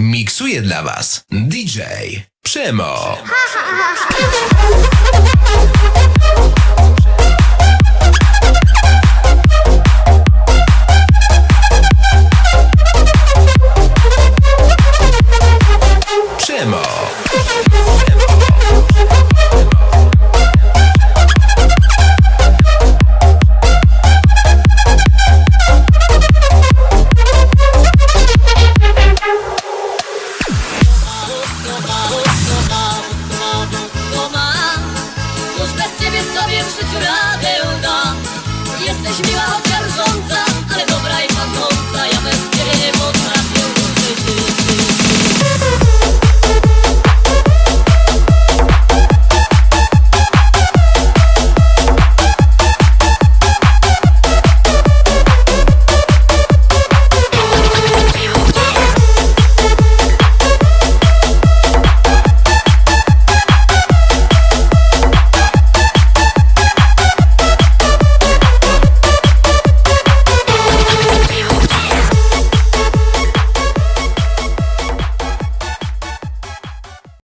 Miksuje dla Was DJ Przemo. Przemo. Sobie w życiu radę Jesteś miła, chociaż